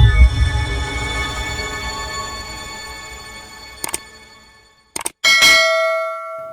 you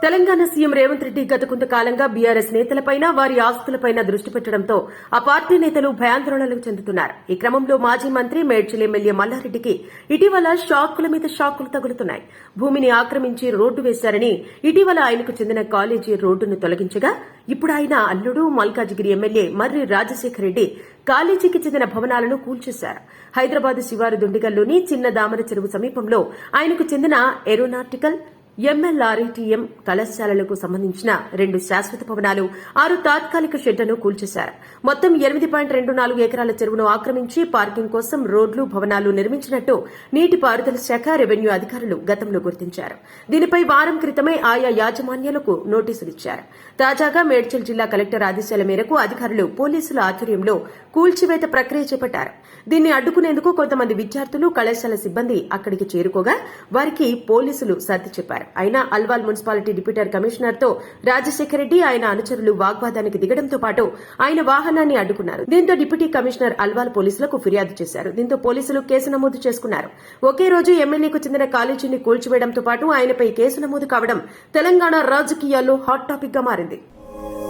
Telangana CM Revanth Reddy గత కొంతకాలంగా BRS నేతలపైన వారి ఆస్తులపైన దృష్టి పెట్టడంతో ఆ పార్టీ నేతలు భయాందోళనలకు చెందుతున్నారు. ఈ క్రమంలో మాజీ మంత్రి మేడ్చల్ ఎమ్మెల్యే మల్లారెడ్డికి ఇటీవల షాకుల మీద షాకులు తగులుతున్నాయి. భూమిని ఆక్రమించి రోడ్డు వేశారని ఇటీవల ఆయనకు చెందిన కాలేజీ రోడ్డును తొలగించగా ఇప్పుడు ఆయన అల్లుడు మల్కాజిగిరి ఎమ్మెల్యే మర్రి రాజశేఖర రెడ్డి కాలేజీకి చెందిన భవనాలను కూల్చేశారు. హైదరాబాద్ శివారు దుండిగల్లోని చిన్న దామర చెరువు సమీపంలో ఆయనకు చెందిన ఏరోనాటికల్ ఎంఎల్ఆర్ఈటీఎం కళాశాలలకు సంబంధించిన రెండు శాశ్వత భవనాలు ఆరు తాత్కాలిక షెడ్లను కూల్చేశారు. మొత్తం ఎనిమిది పాయింట్ రెండు నాలుగు ఎకరాల చెరువును ఆక్రమించి పార్కింగ్ కోసం రోడ్లు భవనాలు నిర్మించినట్టు నీటిపారుదల శాఖ రెవెన్యూ అధికారులు గతంలో గుర్తించారు. దీనిపై వారం క్రితమే ఆయా యాజమాన్యాలకు నోటీసులిచ్చారు తాజాగా మేడ్చల్ జిల్లా కలెక్టర్ ఆదేశాల మేరకు అధికారులు పోలీసుల ఆధ్వర్యంలో కూల్చివేత ప్రక్రియ చేపట్టారు. దీన్ని అడ్డుకునేందుకు కొంతమంది విద్యార్థులు కళాశాల సిబ్బంది అక్కడికి చేరుకోగా వారికి పోలీసులు సర్ది చెప్పారు. అయినా అల్వాల్ మున్సిపాలిటీ డిప్యూటర్ కమిషనర్తో రాజశేఖర రెడ్డి ఆయన అనుచరులు వాగ్వాదానికి దిగడంతో పాటు ఆయన వాహనాన్ని అడ్డుకున్నారు. దీంతో డిప్యూటీ కమిషనర్ అల్వాల్ పోలీసులకు ఫిర్యాదు చేశారు. దీంతో పోలీసులు కేసు నమోదు చేసుకున్నారు. ఒకే రోజు ఎమ్మెల్యేకు చెందిన కాలేజీని కూల్చివేయడంతో పాటు ఆయనపై కేసు నమోదు కావడం తెలంగాణ రాజకీయాల్లో హాట్ టాపిక్గా మారింది.